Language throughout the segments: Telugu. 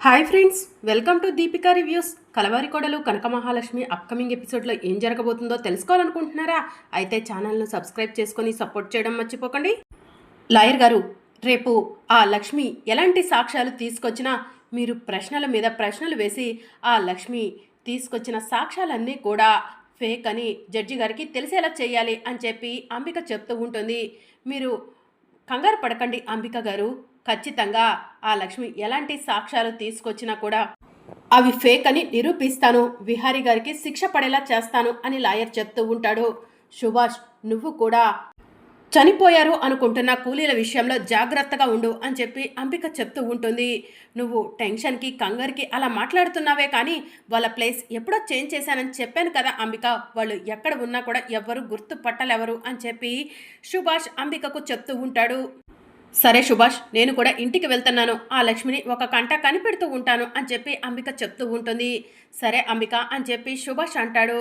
Hi friends welcome to Deepika reviews. Kalavari Kodalu Kanaka Mahalakshmi upcoming ఎపిసోడ్లో ఏం జరగబోతుందో తెలుసుకోవాలనుకుంటున్నారా? అయితే ఛానల్ను సబ్స్క్రైబ్ చేసుకొని సపోర్ట్ చేయడం మర్చిపోకండి. లాయర్ గారు రేపు ఆ లక్ష్మి ఎలాంటి సాక్ష్యాలు తీసుకొచ్చినా మీరు ప్రశ్నల మీద ప్రశ్నలు వేసి ఆ లక్ష్మి తీసుకొచ్చిన సాక్ష్యాలన్నీ కూడా ఫేక్ అని జడ్జి గారికి తెలిసేలా చేయాలి అని చెప్పి అంబిక చెప్తూ ఉంటుంది. మీరు కంగారు పడకండి అంబిక గారు. ఖచ్చితంగా ఆ లక్ష్మి ఎలాంటి సాక్ష్యాలు తీసుకొచ్చినా కూడా అవి ఫేక్ అని నిరూపిస్తాను. విహారీ గారికి శిక్ష పడేలా చేస్తాను అని లాయర్ చెప్తూ ఉంటాడు. సుభాష్ నువ్వు కూడా చనిపోయారు అనుకుంటున్న కూలీల విషయంలో జాగ్రత్తగా ఉండు అని చెప్పి అంబిక చెప్తూ ఉంటుంది. నువ్వు టెన్షన్కి కంగారుకి అలా మాట్లాడుతున్నావే కానీ వాళ్ళ ప్లేస్ ఎప్పుడో చేంజ్ చేశానని చెప్పాను కదా అంబిక. వాళ్ళు ఎక్కడ ఉన్నా కూడా ఎవ్వరు గుర్తుపట్టలేవరు అని చెప్పి సుభాష్ అంబికకు చెప్తూ ఉంటాడు. సరే సుభాష్ నేను కూడా ఇంటికి వెళ్తున్నాను. ఆ లక్ష్మిని ఒక కంట కనిపెడుతూ ఉంటాను అని చెప్పి అంబిక చెప్తూ ఉంటుంది. సరే అంబిక అని చెప్పి సుభాష్ అంటాడు.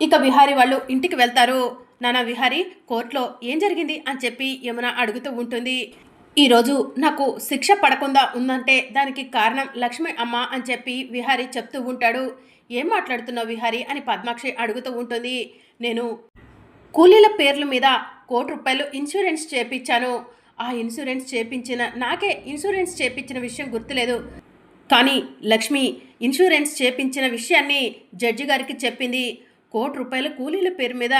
ఇక విహారీ వాళ్ళు ఇంటికి వెళ్తారు. నానా విహారీ కోర్టులో ఏం జరిగింది అని చెప్పి యమున అడుగుతూ ఉంటుంది. ఈరోజు నాకు శిక్ష పడకుండా ఉందంటే దానికి కారణం లక్ష్మి అమ్మ అని చెప్పి విహారీ చెప్తూ ఉంటాడు. ఏం మాట్లాడుతున్నావు విహారీ అని పద్మాక్షి అడుగుతూ ఉంటుంది. నేను కూలీల పేర్ల మీద కోటి రూపాయలు ఇన్సూరెన్స్ చేపించాను ఆ ఇన్సూరెన్స్ చేపించిన నాకే ఇన్సూరెన్స్ చేపించిన విషయం గుర్తులేదు. కానీ లక్ష్మి ఇన్సూరెన్స్ చేపించిన విషయాన్ని జడ్జి గారికి చెప్పింది. కోటి రూపాయల కూలీల పేరు మీద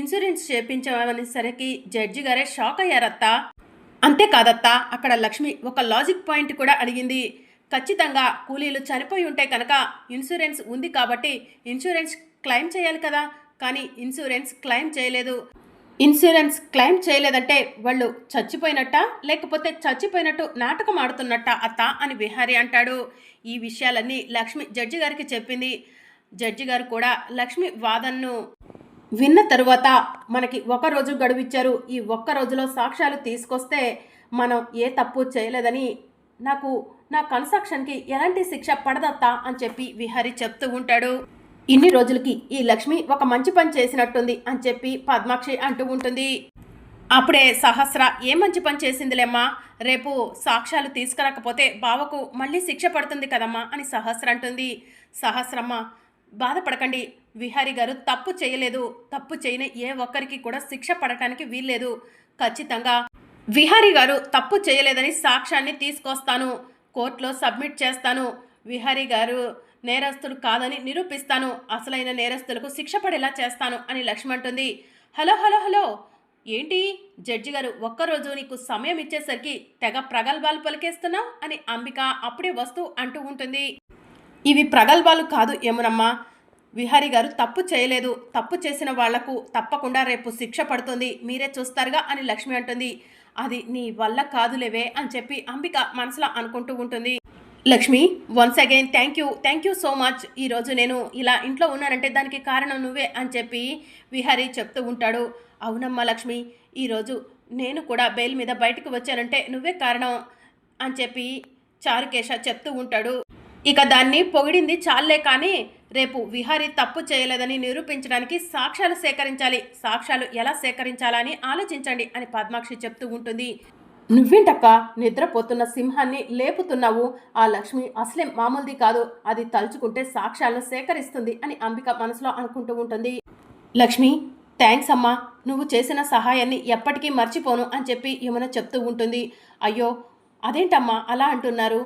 ఇన్సూరెన్స్ చేపించమనేసరికి జడ్జి గారే షాక్ అయ్యారత్తా. అంతేకాదత్తా అక్కడ లక్ష్మి ఒక లాజిక్ పాయింట్ కూడా అడిగింది. ఖచ్చితంగా కూలీలు చనిపోయి ఉంటే కనుక ఇన్సూరెన్స్ ఉంది కాబట్టి ఇన్సూరెన్స్ క్లెయిమ్ చేయాలి కదా. కానీ ఇన్సూరెన్స్ క్లెయిమ్ చేయలేదు. ఇన్సూరెన్స్ క్లెయిమ్ చేయలేదంటే వాళ్ళు చచ్చిపోయినట్ట? లేకపోతే చచ్చిపోయినట్టు నాటకం ఆడుతున్నట్ట అత్త అని విహారీ అంటాడు. ఈ విషయాలన్నీ లక్ష్మి జడ్జి గారికి చెప్పింది. జడ్జి గారు కూడా లక్ష్మి వాదనను విన్న తరువాత మనకి ఒక రోజు గడువిచ్చారు. ఈ ఒక్క రోజులో సాక్ష్యాలు తీసుకొస్తే మనం ఏ తప్పు చేయలేదని నాకు నా కన్స్ట్రక్షన్కి ఎలాంటి శిక్ష పడదత్తా అని చెప్పి విహారీ చెప్తూ ఉంటాడు. ఇన్ని రోజులకి ఈ లక్ష్మి ఒక మంచి పని చేసినట్టుంది అని చెప్పి పద్మాక్షి అంటూ ఉంటుంది. అప్పుడే సహస్ర ఏ మంచి పని చేసిందిలేమ్మా? రేపు సాక్ష్యాలు తీసుకురాకపోతే బావకు మళ్ళీ శిక్ష పడుతుంది కదమ్మా? అని సహస్ర అంటుంది. సహస్రమ్మ బాధపడకండి. విహారి గారు తప్పు చేయలేదు. తప్పు చేయని ఏ ఒక్కరికి కూడా శిక్ష పడటానికి వీల్లేదు. ఖచ్చితంగా విహారి గారు తప్పు చేయలేదని సాక్ష్యాన్ని తీసుకొస్తాను. కోర్టులో సబ్మిట్ చేస్తాను. విహారీ గారు నేరస్తుడు కాదని నిరూపిస్తాను. అసలైన నేరస్తులకు శిక్ష పడేలా చేస్తాను అని లక్ష్మి అంటుంది. Hello hello hello. ఏంటి? జడ్జి గారు ఒక్కరోజు నీకు సమయం ఇచ్చేసరికి తెగ ప్రగల్భాలు పలికేస్తున్నావు అని అంబిక అప్పుడే వస్తూ అంటూ ఉంటుంది. ఇవి ప్రగల్భాలు కాదు ఏమునమ్మా విహారీ గారు తప్పు చేయలేదు. తప్పు చేసిన వాళ్ళకు తప్పకుండా రేపు శిక్ష పడుతుంది. మీరే చూస్తారుగా అని లక్ష్మి అంటుంది. అది నీ వల్ల కాదులేవే అని చెప్పి అంబిక మనసులో అనుకుంటూ ఉంటుంది. Lakshmi once again thank you thank you so much ఈరోజు నేను ఇలా ఇంట్లో ఉన్నానంటే దానికి కారణం నువ్వే అని చెప్పి విహారీ చెప్తూ ఉంటాడు. అవునమ్మా లక్ష్మి ఈరోజు నేను కూడా బెయిల్ మీద బయటకు వచ్చానంటే నువ్వే కారణం అని చెప్పి చారుకేశ చెప్తూ ఉంటాడు. ఇక దాన్ని పొగిడింది చాలే కానీ రేపు విహారీ తప్పు చేయలేదని నిరూపించడానికి సాక్ష్యాలు సేకరించాలి. సాక్ష్యాలు ఎలా సేకరించాలని ఆలోచించండి అని పద్మాక్షి చెప్తూ ఉంటుంది. నువ్వేంటక్క? నిద్రపోతున్న సింహాన్ని లేపుతున్నావు. ఆ లక్ష్మి అసలే మామూలుది కాదు. అది తలుచుకుంటే సాక్ష్యాలను సేకరిస్తుంది అని అంబిక మనసులో అనుకుంటూ ఉంటుంది. లక్ష్మి థ్యాంక్స్ అమ్మా. నువ్వు చేసిన సహాయాన్ని ఎప్పటికీ మర్చిపోను అని చెప్పి యమున చెప్తూ ఉంటుంది. అయ్యో అదేంటమ్మా అలా అంటున్నారు?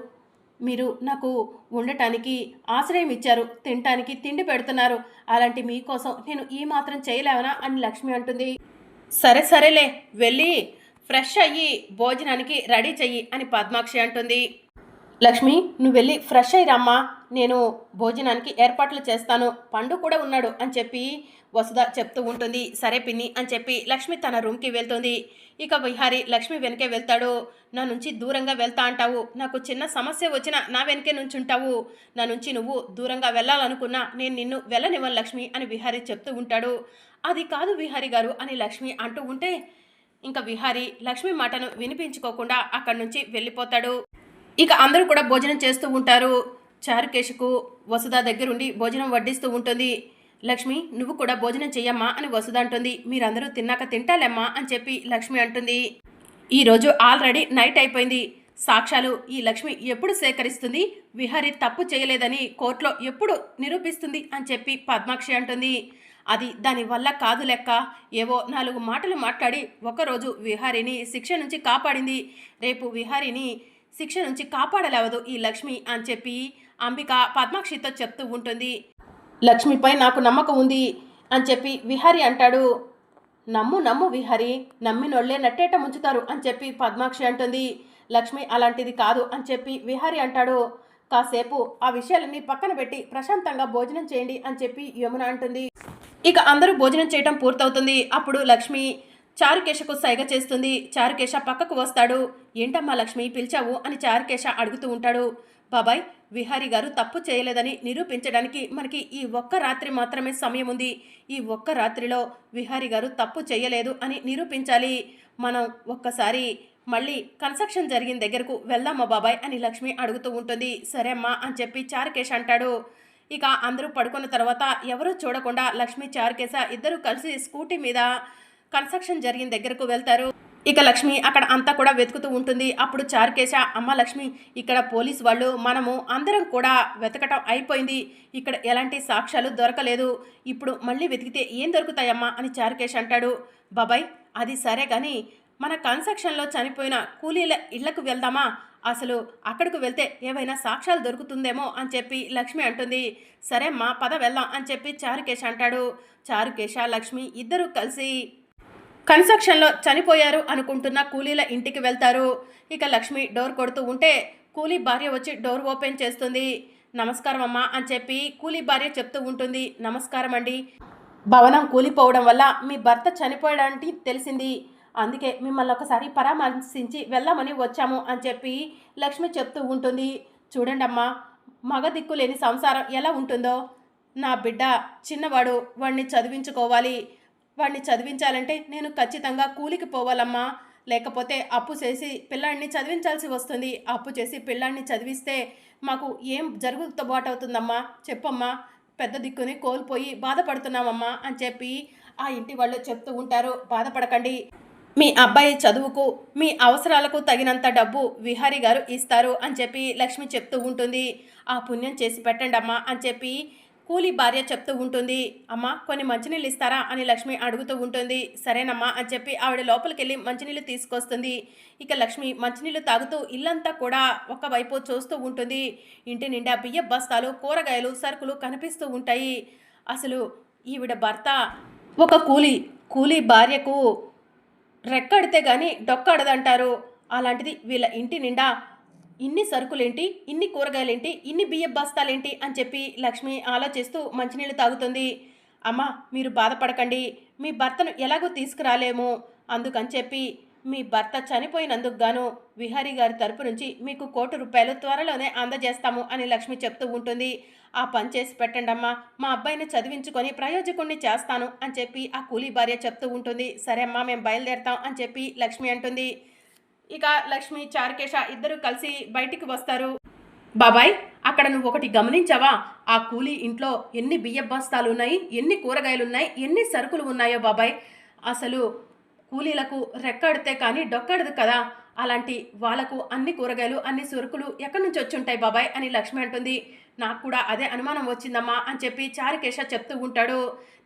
మీరు నాకు ఉండటానికి ఆశ్రయం ఇచ్చారు. తినటానికి తిండి పెడుతున్నారు. అలాంటి మీకోసం నేను ఈ మాత్రం చేయలేవనా అని లక్ష్మి అంటుంది. సరే సరేలే వెళ్ళి ఫ్రెష్ అయ్యి భోజనానికి రెడీ చెయ్యి అని పద్మాక్షి అంటుంది. లక్ష్మి నువ్వు వెళ్ళి ఫ్రెష్ అయ్యిరమ్మా నేను భోజనానికి ఏర్పాట్లు చేస్తాను. పండు కూడా ఉన్నాడు అని చెప్పి వసుధ చెప్తూ ఉంటుంది. సరే పిన్ని అని చెప్పి లక్ష్మి తన రూమ్కి వెళ్తుంది. ఇక విహారి లక్ష్మి వెనకే వెళ్తాడు. నా నుంచి దూరంగా వెళ్తా అంటావు. నాకు చిన్న సమస్య వచ్చినా నా వెనకే నుంచుంటావు. నా నుంచి నువ్వు దూరంగా వెళ్ళాలనుకున్నా నేను నిన్ను వెళ్ళనివ్వను లక్ష్మి అని విహారి చెప్తూ ఉంటాడు. అది కాదు విహారి గారు అని లక్ష్మి అంటూ ఉంటే ఇంకా విహారి లక్ష్మి మాటను వినిపించుకోకుండా అక్కడి నుంచి వెళ్ళిపోతాడు. ఇక అందరూ కూడా భోజనం చేస్తూ ఉంటారు. చారుకేశకు వసుధ దగ్గరుండి భోజనం వడ్డిస్తూ ఉంటుంది. లక్ష్మి నువ్వు కూడా భోజనం చెయ్యమ్మా అని వసుధ అంటుంది. మీరందరూ తిన్నాక తింటాలేమ్మా అని చెప్పి లక్ష్మి అంటుంది. ఈరోజు ఆల్రెడీ నైట్ అయిపోయింది. సాక్ష్యాలు ఈ లక్ష్మి ఎప్పుడు సేకరిస్తుంది? విహారి తప్పు చేయలేదని కోర్టులో ఎప్పుడు నిరూపిస్తుంది? అని చెప్పి పద్మాక్షి అంటుంది. అది దానివల్ల కాదు లెక్క. ఏవో నాలుగు మాటలు మాట్లాడి ఒకరోజు విహారిని శిక్ష నుంచి కాపాడింది. రేపు విహారిని శిక్ష నుంచి కాపాడలేవదు ఈ లక్ష్మి అని చెప్పి అంబిక పద్మాక్షితో చెప్తూ ఉంటుంది. లక్ష్మిపై నాకు నమ్మకం ఉంది అని చెప్పి విహారి అంటాడు. నమ్ము నమ్ము విహారి నమ్మినోళ్ళే నట్టేట ముంచుతారు అని చెప్పి పద్మాక్షి అంటుంది. లక్ష్మి అలాంటిది కాదు అని చెప్పి విహారి అంటాడు. కాసేపు ఆ విషయాలన్నీ పక్కన పెట్టి ప్రశాంతంగా భోజనం చేయండి అని చెప్పి యమున అంటుంది. ఇక అందరూ భోజనం చేయటం పూర్తవుతుంది. అప్పుడు లక్ష్మి చారుకేశకు సైగ చేస్తుంది. చారుకేశ పక్కకు వస్తాడు. ఏంటమ్మా లక్ష్మి పిలిచావు? అని చారుకేశ అడుగుతూ ఉంటాడు. బాబాయ్ విహారీ గారు తప్పు చేయలేదని నిరూపించడానికి మనకి ఈ ఒక్క రాత్రి మాత్రమే సమయం ఉంది. ఈ ఒక్క రాత్రిలో విహారీ గారు తప్పు చేయలేదు అని నిరూపించాలి. మనం ఒక్కసారి మళ్ళీ కన్స్ట్రక్షన్ జరిగిన దగ్గరకు వెళ్దామా బాబాయ్? అని లక్ష్మి అడుగుతూ ఉంటుంది. సరే అమ్మా అని చెప్పి చారుకేశ అంటాడు. ఇక అందరూ పడుకున్న తర్వాత ఎవరూ చూడకుండా లక్ష్మి చారుకేశ ఇద్దరు కలిసి స్కూటీ మీద కన్స్ట్రక్షన్ జరిగిన దగ్గరకు వెళ్తారు. ఇక లక్ష్మి అక్కడ అంతా కూడా వెతుకుతూ ఉంటుంది. అప్పుడు చారుకేశ అమ్మ లక్ష్మి ఇక్కడ పోలీస్ వాళ్ళు మనము అందరం కూడా వెతకటం అయిపోయింది. ఇక్కడ ఎలాంటి సాక్ష్యాలు దొరకలేదు. ఇప్పుడు మళ్ళీ వెతికితే ఏం దొరుకుతాయమ్మా? అని చారుకేశ అంటాడు. బాబాయ్ అది సరే కానీ మన కన్స్ట్రక్షన్లో చనిపోయిన కూలీల ఇళ్ళకు వెళ్దామా? అసలు అక్కడికి వెళ్తే ఏవైనా సాక్ష్యాలు దొరుకుతుందేమో అని చెప్పి లక్ష్మి అంటుంది. సరే మా పద వెళ్దాం అని చెప్పి చారుకేశ అంటాడు. చారుకేశ లక్ష్మి ఇద్దరూ కలిసి కన్స్ట్రక్షన్లో చనిపోయారు అనుకుంటున్న కూలీల ఇంటికి వెళ్తారు. ఇక లక్ష్మి డోర్ కొడుతూ ఉంటే కూలీ భార్య వచ్చి డోర్ ఓపెన్ చేస్తుంది. నమస్కారం అమ్మా అని చెప్పి కూలీ భార్య చెప్తూ ఉంటుంది. నమస్కారం అండి. భవనం కూలిపోవడం వల్ల మీ భర్త చనిపోయాడంటే తెలిసింది. అందుకే మిమ్మల్ని ఒకసారి పరామర్శించి వెళ్ళామని వచ్చాము అని చెప్పి లక్ష్మి చెప్తూ ఉంటుంది. చూడండి అమ్మా మగ దిక్కు లేని సంసారం ఎలా ఉంటుందో? నా బిడ్డ చిన్నవాడు వాడిని చదివించుకోవాలి. వాడిని చదివించాలంటే నేను ఖచ్చితంగా కూలికి పోవాలమ్మా. లేకపోతే అప్పు చేసి పిల్లాడిని చదివించాల్సి వస్తుంది. అప్పు చేసి పిల్లాడిని చదివిస్తే మాకు ఏం జరుగుబాటు అవుతుందమ్మా? చెప్పమ్మా పెద్ద దిక్కుని కోల్పోయి బాధపడుతున్నామమ్మా అని చెప్పి ఆ ఇంటి వాళ్ళు చెప్తూ ఉంటారు. బాధపడకండి. మీ అబ్బాయి చదువుకు మీ అవసరాలకు తగినంత డబ్బు విహారీ గారు ఇస్తారు అని చెప్పి లక్ష్మి చెప్తూ ఉంటుంది. ఆ పుణ్యం చేసి పెట్టండి అమ్మా అని చెప్పి కూలి భార్య చెప్తూ ఉంటుంది. అమ్మ కొన్ని మంచినీళ్ళు ఇస్తారా అని లక్ష్మి అడుగుతూ ఉంటుంది. సరేనమ్మా అని చెప్పి ఆవిడ లోపలికి వెళ్ళి మంచినీళ్ళు తీసుకొస్తుంది. ఇక లక్ష్మి మంచినీళ్ళు తాగుతూ ఇల్లంతా కూడా ఒకవైపు చూస్తూ ఉంటుంది. ఇంటి నిండా బియ్య బస్తాలు కూరగాయలు సరుకులు కనిపిస్తూ ఉంటాయి. అసలు ఈవిడ భర్త ఒక కూలి కూలి భార్యకు రెక్కడితే కానీ డొక్కడదంటారు. అలాంటిది వీళ్ళ ఇంటి నిండా ఇన్ని సరుకులేంటి ఇన్ని కూరగాయలేంటి ఇన్ని బియ్య బస్తాలేంటి అని చెప్పి లక్ష్మి ఆలోచిస్తూ మంచినీళ్ళు తాగుతుంది. అమ్మ మీరు బాధపడకండి. మీ భర్తను ఎలాగో తీసుకురాలేము. అందుకని చెప్పి మీ భర్త చనిపోయినందుకు గాను విహారీ గారి తరపు నుంచి మీకు కోటి రూపాయలు త్వరలోనే అందజేస్తాము అని లక్ష్మి చెప్తూ ఉంటుంది. ఆ పని చేసి పెట్టండి అమ్మా మా అబ్బాయిని చదివించుకొని ప్రయోజకుణ్ణి చేస్తాను అని చెప్పి ఆ కూలీ భార్య చెప్తూ ఉంటుంది. సరే అమ్మా మేము బయలుదేరుతాం అని చెప్పి లక్ష్మి అంటుంది. ఇక లక్ష్మి చారుకేశ ఇద్దరు కలిసి బయటికి వస్తారు. బాబాయ్ అక్కడ నువ్వు ఒకటి గమనించావా? ఆ కూలీ ఇంట్లో ఎన్ని బియ్య బస్తాలు ఉన్నాయి ఎన్ని కూరగాయలు ఉన్నాయి ఎన్ని సరుకులు ఉన్నాయో బాబాయ్. అసలు కూలీలకు రెక్కడితే కానీ డొక్కడదు కదా? అలాంటి వాళ్ళకు అన్ని కూరగాయలు అన్ని సురుకులు ఎక్కడి నుంచి వచ్చి ఉంటాయి బాబాయ్? అని లక్ష్మి అంటుంది. నాకు కూడా అదే అనుమానం వచ్చిందమ్మా అని చెప్పి చారుకేశ చెప్తూ ఉంటాడు.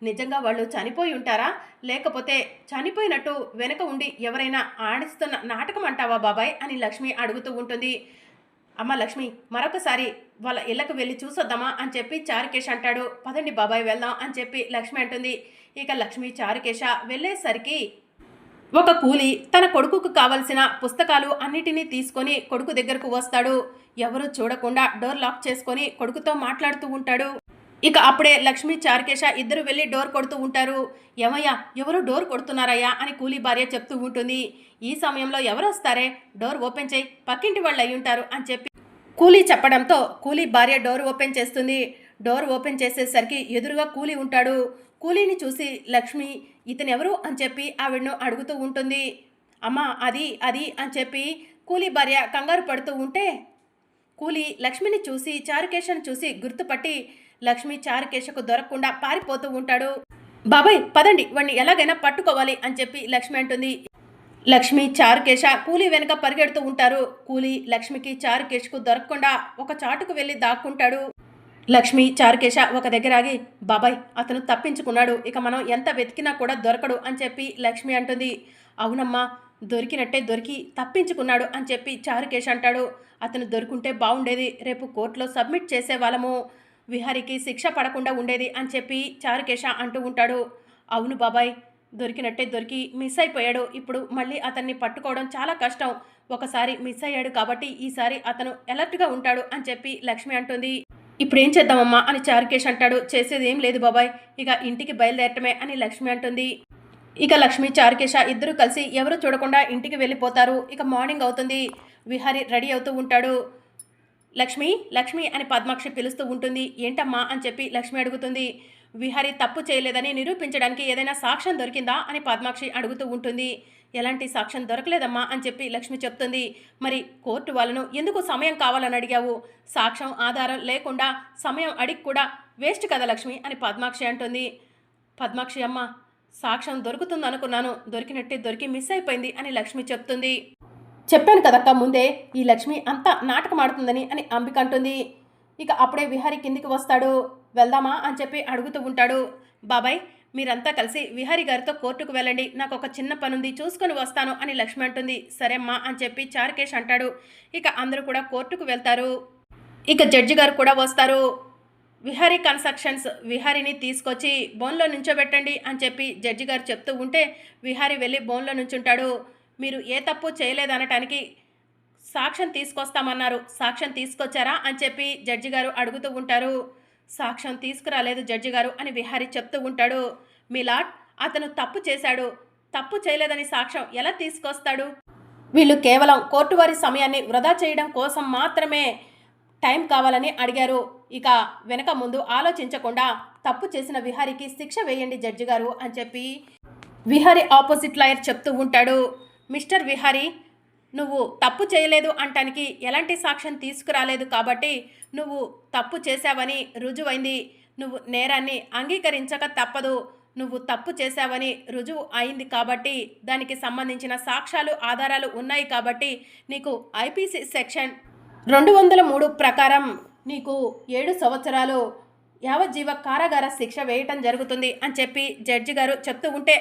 నిజంగా వాళ్ళు చనిపోయి ఉంటారా? లేకపోతే చనిపోయినట్టు వెనుక ఉండి ఎవరైనా ఆడిస్తున్న నాటకం అంటావా బాబాయ్? అని లక్ష్మి అడుగుతూ ఉంటుంది. అమ్మ లక్ష్మి మరొకసారి వాళ్ళ ఇళ్ళకు వెళ్ళి చూసొద్దామా అని చెప్పి చారుకేశ అంటాడు. పదండి బాబాయ్ వెళ్దాం అని చెప్పి లక్ష్మి అంటుంది. ఇక లక్ష్మి చారుకేశ వెళ్ళేసరికి ఒక కూలి తన కొడుకుకు కావలసిన పుస్తకాలు అన్నిటినీ తీసుకొని కొడుకు దగ్గరకు వస్తాడు. ఎవరు చూడకుండా డోర్ లాక్ చేసుకొని కొడుకుతో మాట్లాడుతూ ఉంటాడు. ఇక అప్పుడే లక్ష్మి చార్కేశ ఇద్దరు వెళ్ళి డోర్ కొడుతూ ఉంటారు. ఏమయ్యా ఎవరు డోర్ కొడుతున్నారయ్యా అని కూలీ భార్య చెప్తూ ఉంటుంది. ఈ సమయంలో ఎవరు వస్తారే? డోర్ ఓపెన్ చేయి పక్కింటి వాళ్ళు అయి ఉంటారు అని చెప్పి కూలీ చెప్పడంతో కూలీ భార్య డోర్ ఓపెన్ చేస్తుంది. డోర్ ఓపెన్ చేసేసరికి ఎదురుగా కూలీ ఉంటాడు. కూలీని చూసి లక్ష్మి ఇతనెవరు అని చెప్పి ఆవిడను అడుగుతూ ఉంటుంది. అమ్మా అది అది అని చెప్పి కూలీ భార్య కంగారు పడుతూ ఉంటే కూలి లక్ష్మిని చూసి చారుకేశను చూసి గుర్తుపట్టి లక్ష్మి చారుకేశకు దొరకకుండా పారిపోతూ ఉంటాడు. బాబాయ్ పదండి వాడిని ఎలాగైనా పట్టుకోవాలి అని చెప్పి లక్ష్మి అంటుంది. లక్ష్మి చారుకేశ కూలీ వెనుక పరిగెడుతూ ఉంటారు. కూలీ లక్ష్మికి చారుకేశకు దొరకకుండా ఒక చాటుకు వెళ్ళి దాక్కుంటాడు. లక్ష్మి చారుకేశ ఒక దగ్గర ఆగి బాబాయ్ అతను తప్పించుకున్నాడు. ఇక మనం ఎంత వెతికినా కూడా దొరకడు అని చెప్పి లక్ష్మి అంటుంది. అవునమ్మా దొరికినట్టే దొరికి తప్పించుకున్నాడు అని చెప్పి చారుకేశ అంటాడు. అతను దొరుకుంటే బాగుండేది రేపు కోర్టులో సబ్మిట్ చేసే వాళ్ళము విహారికి శిక్ష పడకుండా ఉండేది అని చెప్పి చారుకేశ అంటూ ఉంటాడు. అవును బాబాయ్ దొరికినట్టే దొరికి మిస్ అయిపోయాడు. ఇప్పుడు మళ్ళీ అతన్ని పట్టుకోవడం చాలా కష్టం. ఒకసారి మిస్ అయ్యాడు కాబట్టి ఈసారి అతను ఎలర్ట్గా ఉంటాడు అని చెప్పి లక్ష్మి అంటుంది. ఇప్పుడు ఏం చేద్దామమ్మా అని చారుకేష్ అంటాడు. చేసేది ఏం లేదు బాబాయ్. ఇక ఇంటికి బయలుదేరటమే అని లక్ష్మి అంటుంది. ఇక లక్ష్మి చారుకేశ ఇద్దరు కలిసి ఎవరు చూడకుండా ఇంటికి వెళ్ళిపోతారు. ఇక మార్నింగ్ అవుతుంది. విహారి రెడీ అవుతూ ఉంటాడు. లక్ష్మి లక్ష్మి అని పద్మాక్షి పిలుస్తూ ఉంటుంది. ఏంటమ్మా అని చెప్పి లక్ష్మి అడుగుతుంది. విహారి తప్పు చేయలేదని నిరూపించడానికి ఏదైనా సాక్ష్యం దొరికిందా అని పద్మాక్షి అడుగుతూ ఉంటుంది. ఎలాంటి సాక్ష్యం దొరకలేదమ్మా అని చెప్పి లక్ష్మి చెప్తుంది. మరి కోర్టు వాళ్ళను ఎందుకు సమయం కావాలని అడిగావు? సాక్ష్యం ఆధారం లేకుండా సమయం అడిగి కూడా వేస్ట్ కదా లక్ష్మి అని పద్మాక్షి అంటుంది. పద్మాక్షి అమ్మ సాక్ష్యం దొరుకుతుంది అనుకున్నాను. దొరికినట్టే దొరికి మిస్ అయిపోయింది అని లక్ష్మి చెప్తుంది. చెప్పాను కదక్క ముందే ఈ లక్ష్మి అంతా నాటకం ఆడుతుందని అని అంబిక అంటుంది. ఇక అప్పుడే విహారి కిందికి వస్తాడు. వెళ్దామా అని చెప్పి అడుగుతూ ఉంటాడు. బాబాయ్ మీరంతా కలిసి విహారి గారితో కోర్టుకు వెళ్ళండి. నాకు ఒక చిన్న పనుంది చూసుకొని వస్తాను అని లక్ష్మి అంటుంది. సరేమ్మా అని చెప్పి చారుకేష్ అంటాడు. ఇక అందరూ కూడా కోర్టుకు వెళ్తారు. ఇక జడ్జి గారు కూడా వస్తారు. విహారీ కన్స్ట్రక్షన్స్ విహారీని తీసుకొచ్చి బోన్లో నుంచోబెట్టండి అని చెప్పి జడ్జి గారు చెప్తూ ఉంటే విహారీ వెళ్ళి బోన్లో నుంచుంటాడు. మీరు ఏ తప్పు చేయలేదనటానికి సాక్ష్యం తీసుకొస్తామన్నారు. సాక్ష్యం తీసుకొచ్చారా అని చెప్పి జడ్జి గారు అడుగుతూ ఉంటారు. సాక్ష్యం తీసుకురాలేదు జడ్జి గారు అని విహారీ చెప్తూ ఉంటాడు. మిలాట్ అతను తప్పు చేశాడు. తప్పు చేయలేదని సాక్ష్యం ఎలా తీసుకొస్తాడు? వీళ్ళు కేవలం కోర్టు వారి సమయాన్ని వృధా చేయడం కోసం మాత్రమే టైం కావాలని అడిగారు. ఇక వెనక ముందు ఆలోచించకుండా తప్పు చేసిన విహారికి శిక్ష వేయండి జడ్జి గారు అని చెప్పి విహారీ ఆపోజిట్ లాయర్ చెప్తూ ఉంటాడు. మిస్టర్ విహారీ నువ్వు తప్పు చేయలేదు అంటానికి ఎలాంటి సాక్ష్యం తీసుకురాలేదు కాబట్టి నువ్వు తప్పు చేశావని రుజువైంది. నువ్వు నేరాన్ని అంగీకరించక తప్పదు. నువ్వు తప్పు చేశావని రుజువు అయింది కాబట్టి దానికి సంబంధించిన సాక్ష్యాలు ఆధారాలు ఉన్నాయి కాబట్టి నీకు ఐపీసీ సెక్షన్ రెండు వందల మూడు ప్రకారం నీకు ఏడు సంవత్సరాలు యావజ్జీవ కారాగార శిక్ష వేయటం జరుగుతుంది అని చెప్పి జడ్జి గారు చెప్తూ ఉంటే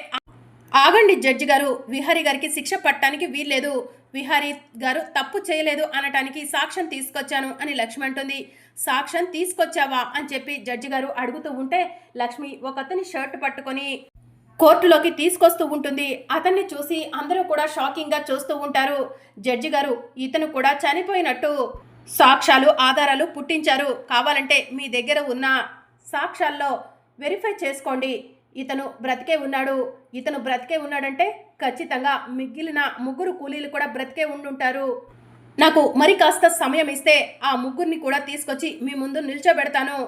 ఆగండి జడ్జి గారు. విహారీ గారికి శిక్ష పట్టడానికి వీల్లేదు. విహారీ గారు తప్పు చేయలేదు అనటానికి సాక్ష్యం తీసుకొచ్చాను అని లక్ష్మి అంటుంది. సాక్ష్యం తీసుకొచ్చావా అని చెప్పి జడ్జి గారు అడుగుతూ ఉంటే లక్ష్మి ఒకతని షర్ట్ పట్టుకొని కోర్టులోకి తీసుకొస్తూ ఉంటుంది. అతన్ని చూసి అందరూ కూడా షాకింగ్గా చూస్తూ ఉంటారు. జడ్జి గారు ఇతను కూడా చనిపోయినట్టు. సాక్ష్యాలు ఆధారాలు పుట్టించారు. కావాలంటే మీ దగ్గర ఉన్న సాక్ష్యాల్లో వెరిఫై చేసుకోండి. ఇతను బ్రతికే ఉన్నాడు. ఇతను బ్రతికే ఉన్నాడంటే ఖచ్చితంగా మిగిలిన ముగ్గురు కూలీలు కూడా బ్రతికే ఉండుంటారు. నాకు మరి కాస్త సమయం ఇస్తే ఆ ముగ్గురిని కూడా తీసుకొచ్చి మీ ముందు నిల్చోబెడతాను.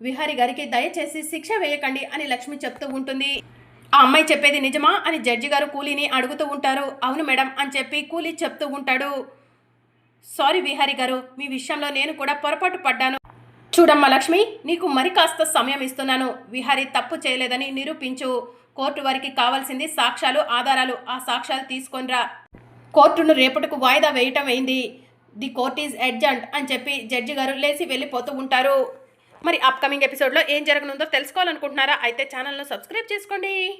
విహారి గారికి దయచేసి శిక్ష వేయకండి అని లక్ష్మి చెప్తూ ఉంటుంది. ఆ అమ్మాయి చెప్పేది నిజమా అని జడ్జి గారు కూలీని అడుగుతూ ఉంటారు. అవును మేడం అని చెప్పి కూలీ చెప్తూ ఉంటాడు. సారీ విహారి గారు మీ విషయంలో నేను కూడా పొరపాటు పడ్డాను. చూడమ్మా లక్ష్మి నీకు మరి కాస్త సమయం ఇస్తున్నాను. విహారీ తప్పు చేయలేదని నిరూపించు. కోర్టు వారికి కావాల్సింది సాక్ష్యాలు ఆధారాలు. ఆ సాక్ష్యాలు తీసుకొనిరా కోర్టును రేపటికి వాయిదా వేయటం అయింది ది కోర్ట్ ఈజ్ అడ్జంట్ అని చెప్పి జడ్జి గారు లేచి వెళ్ళిపోతూ ఉంటారు. మరి అప్కమింగ్ ఎపిసోడ్లో ఏం జరగనుందో తెలుసుకోవాలనుకుంటున్నారా? అయితే ఛానల్ను సబ్స్క్రైబ్ చేసుకోండి.